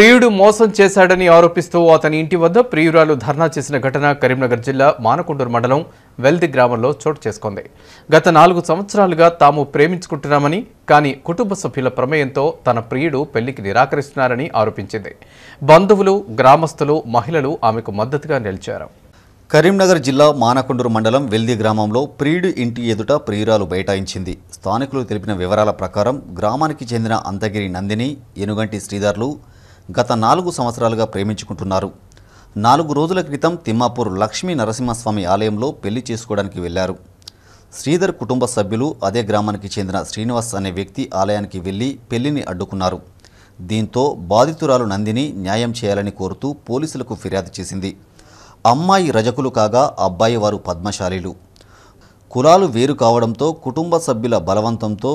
ప్రియుడు మోసం చేశాడని ఆరోపిస్తూ అతని ఇంటి వద్ద ప్రియురాలు ధర్నా చేసిన ఘటన కరీంనగర్ జిల్లా మానకొండూరు మండలం వెల్ది గ్రామంలో చోటు చేసుకుంది. గత నాలుగు సంవత్సరాలుగా తాము ప్రేమించుకుంటున్నామని కానీ కుటుంబ సభ్యుల ప్రమేయంతో తన ప్రియుడు పెళ్ళికి నిరాకరిస్తున్నారని ఆరోపించింది. బంధువులు గ్రామస్తులు మహిళలు ఆమెకు మద్దతుగా నిలిచారు. కరీంనగర్ జిల్లా మానకొండూరు మండలం వెల్ది గ్రామంలో ప్రియుడి ఇంటి ఎదుట ప్రియురాలు బైఠాయించింది. స్థానికులు తెలిపిన వివరాల ప్రకారం గ్రామానికి చెందిన అంతగిరి నందిని ఎనుగంటి శ్రీధర్లు గత నాలుగు సంవత్సరాలుగా ప్రేమించుకుంటున్నారు. నాలుగు రోజుల క్రితం తిమ్మాపూర్ లక్ష్మీ నరసింహస్వామి ఆలయంలో పెళ్ళి చేసుకోవడానికి వెళ్ళారు శ్రీధర్ కుటుంబ సభ్యులు అదే గ్రామానికి చెందిన శ్రీనివాస్ అనే వ్యక్తి ఆలయానికి వెళ్ళి పెళ్ళిని అడ్డుకున్నారు. దీంతో బాధితురాలు నందిని న్యాయం చేయాలని కోరుతూ పోలీసులకు ఫిర్యాదు చేసింది. అమ్మాయి రజకులు కాగా అబ్బాయి వారు పద్మశాలీలు. కులాలు వేరు కావడంతో కుటుంబ సభ్యుల బలవంతంతో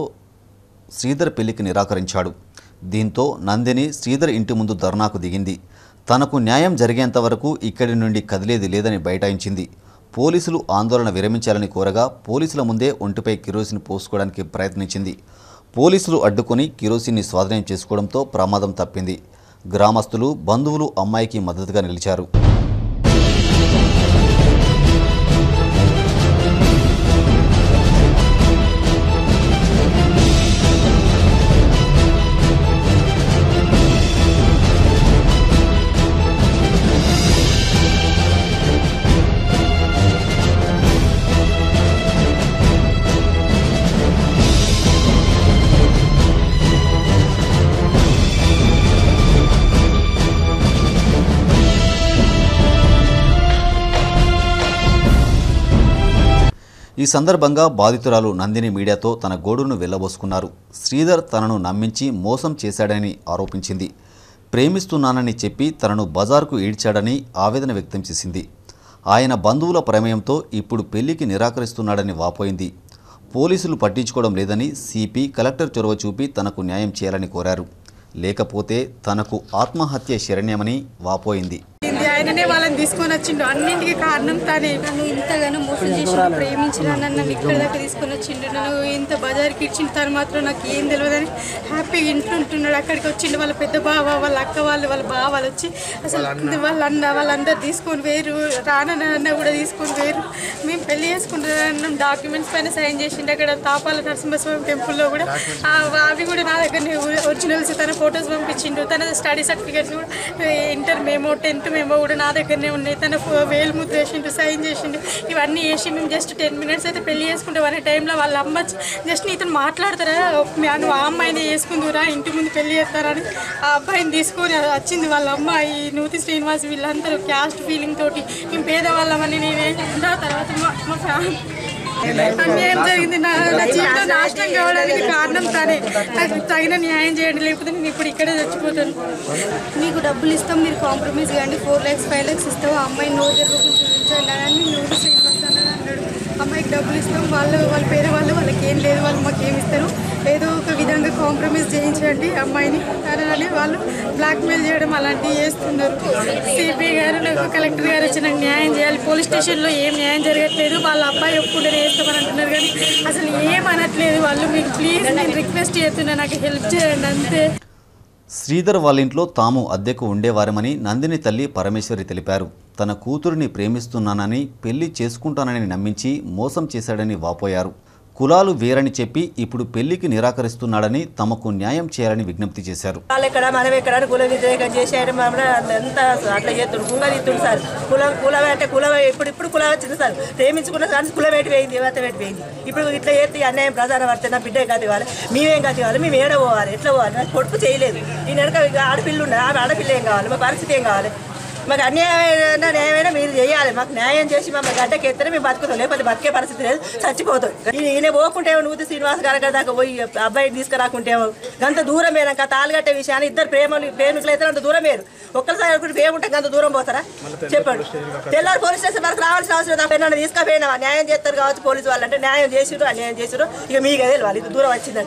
శ్రీధర్ పెళ్ళికి నిరాకరించాడు. దీంతో నందిని శ్రీధర్ ఇంటి ముందు ధర్నాకు దిగింది. తనకు న్యాయం జరిగేంత వరకు ఇక్కడి నుండి కదిలేది లేదని బైఠాయించింది. పోలీసులు ఆందోళన విరమించాలని కోరగా పోలీసుల ముందే ఒంటిపై కిరోసిన్ పోసుకోవడానికి ప్రయత్నించింది. పోలీసులు అడ్డుకొని కిరోసిన్ని స్వాధీనం చేసుకోవడంతో ప్రమాదం తప్పింది. గ్రామస్తులు బంధువులు అమ్మాయికి మద్దతుగా నిలిచారు. ఈ సందర్భంగా బాధితురాలు నందిని మీడియాతో తన గోడును వెళ్ళబోసుకున్నారు శ్రీధర్ తనను నమ్మించి మోసం చేశాడని ఆరోపించింది. ప్రేమిస్తున్నానని చెప్పి తనను బజార్కు ఈడ్చాడని ఆవేదన వ్యక్తం చేసింది. ఆయన బంధువుల ప్రమేయంతో ఇప్పుడు పెళ్ళికి నిరాకరిస్తున్నాడని వాపోయింది. పోలీసులు పట్టించుకోవడం లేదని సిపి కలెక్టర్ చొరవ చూపి తనకు న్యాయం చేయాలని కోరారు. లేకపోతే తనకు ఆత్మహత్య శరణ్యమని వాపోయింది. ఆయననే వాళ్ళని తీసుకొని వచ్చిండు. అన్నింటికి కారణం తనే. నన్ను ఇంతగానో మోసం చేసి ప్రేమించిన నన్ను ఇక్కడ దాకా తీసుకొని వచ్చిండు. నన్ను ఇంత బజార్కి ఇచ్చిన తను మాత్రం నాకు ఏం తెలియదని హ్యాపీగా ఇంట్లో ఉంటున్నాడు అక్కడికి వచ్చిండు. వాళ్ళ పెద్ద బావ వాళ్ళ అక్క వాళ్ళు వాళ్ళ బావ వాళ్ళు వచ్చి అసలు వాళ్ళ అన్న. వాళ్ళందరూ తీసుకొని వేరు. రానన్న అన్న కూడా తీసుకొని వేరు. మేము పెళ్ళి చేసుకుంటున్నాం డాక్యుమెంట్స్ పైన సైన్ చేసిండు. అక్కడ తాపాల నరసింహస్వామి టెంపుల్లో కూడా ఆ, అవి కూడా నా దగ్గర ఒరిజినల్స్ తన ఫొటోస్ పంపించిండు. తన స్టడీ సర్టిఫికేట్స్ కూడా ఇంటర్ మేమో టెన్త్ మేము కూడా నా దగ్గరనే ఉన్నాయి. తన వేలు ముద్ర వేసిండు సైన్ చేసిండు. ఇవన్నీ వేసి మేము జస్ట్ టెన్ మినిట్స్ అయితే పెళ్ళి చేసుకుంటాం అనే టైంలో వాళ్ళ అమ్మ జస్ట్ నీతో మాట్లాడతారా? నువ్వు ఆ అమ్మాయిని వేసుకుందురా ఇంటి ముందు పెళ్ళి చేస్తారని ఆ అబ్బాయిని తీసుకొని వచ్చింది వాళ్ళ అమ్మ. ఈ నూతి శ్రీనివాస్ వీళ్ళందరూ క్యాస్ట్ ఫీలింగ్ తోటి. మేము పేదవాళ్ళమని నేనేంటా తర్వాత మా ఫ్యామిలీ అన్యాయం జరిగింది. నా జీవితం నాశనం కావడానికి కారణం తానే. నాకు తగిన న్యాయం చేయండి లేకపోతే నేను ఇప్పుడు ఇక్కడే చచ్చిపోతాను. మీకు డబ్బులు ఇస్తాం మీరు కాంప్రమైజ్ చేయండి. ఫోర్ ల్యాక్స్ ఫైవ్ ల్యాక్స్ ఇస్తాం. ఆ అమ్మాయి నో జరగకుండా చూపించండి అని నూరు శ్రీనివాస్ అని అన్నాడు. అమ్మాయికి డబ్బులు ఇస్తాం. వాళ్ళు వాళ్ళ పేరు వాళ్ళు వాళ్ళకి ఏం లేదు. వాళ్ళు మాకు ఏమి ఇస్తారు? ఏదో ఒక విధంగా కాంప్రమైజ్ చేయించండి అమ్మాయిని. అని వాళ్ళు బ్లాక్మెయిల్ చేయడం అలాంటివి చేస్తున్నారు. సిపి గారు నాకు కలెక్టర్ గారు వచ్చి నాకు న్యాయం చేయాలి. పోలీస్ స్టేషన్లో ఏం న్యాయం జరగట్లేదు. వాళ్ళ అబ్బాయి ఒప్పుకుంటే వేస్తామని అంటున్నారు కానీ అసలు ఏం అనట్లేదు వాళ్ళు. మీకు ప్లీజ్ నేను రిక్వెస్ట్ చేస్తున్నా నాకు హెల్ప్ చేయండి అంతే. శ్రీధర్ వాళ్ళ ఇంట్లో తాము అద్దెకు ఉండేవారమని నందిని తల్లి పరమేశ్వరి తెలిపారు. తన కూతురిని ప్రేమిస్తున్నానని పెళ్ళి చేసుకుంటానని నమ్మించి మోసం చేశాడని వాపోయారు. కులాలు వేరని చెప్పి ఇప్పుడు పెళ్ళికి నిరాకరిస్తున్నాడని తమకు న్యాయం చేయాలని విజ్ఞప్తి చేశారు. వాళ్ళు ఎక్కడ మనం ఎక్కడ అని కుల వ్యతిరేకం చేసేయడం మమ్మల్ని అంతా అట్లా చేస్తుడు కుంగలిస్తుడు సార్. కులం కులం అంటే కులం ఇప్పుడు ఇప్పుడు కులం వచ్చింది సార్. ప్రేమించుకున్న సార్ కులం ఎటు పోయింది దేవత ఎటు పోయింది ఇప్పుడు ఇట్లా చేస్తే ఈ అన్యాయం ప్రధాన పడితే నా బిడ్డ కాదు కావాలి మేమేం కాదు కావాలి మేము ఏడ పోవాలి? ఎట్లా పోవాలి? నాకు కొడుకు చేయలేదు. ఈ నెడక ఆడపిల్ల ఉన్నది ఆమె ఆడపిల్ల ఏం కావాలి? మా పరిస్థితి ఏం కావాలి? మాకు అన్యాయమైన న్యాయమైనా మీరు చేయాలి. మాకు న్యాయం చేసి మమ్మల్ని గడ్డకి ఎత్తనే మేము బతుకుతాం. లేకపోతే బతికే పరిస్థితి లేదు. చచ్చిపోతాం. ఈయన పోకుంటే నూతి శ్రీనివాస్ గారి దాకా పోయి అబ్బాయిని తీసుకురాకుంటేమో అంత దూరం మేనక తాళగట్టే విషయాన్ని ఇద్దరు ప్రేమలు ప్రేమికులు అయితే అంత దూరం వేరు ఒక్కసారి ఒకటి ప్రేమ ఉంటే అంత దూరం పోతారా? చెప్పండి. తెల్లారి పోలీస్ స్టేషన్ వరకు రావాల్సిన అవసరం తప్ప నన్ను తీసుకుపోయినా. న్యాయం చేస్తారు కావచ్చు పోలీసు వాళ్ళు అంటే న్యాయం చేసిరు అన్యాయం చేసిరు ఇక మీకు తెలియాలి ఇది దూరం వచ్చిందంటే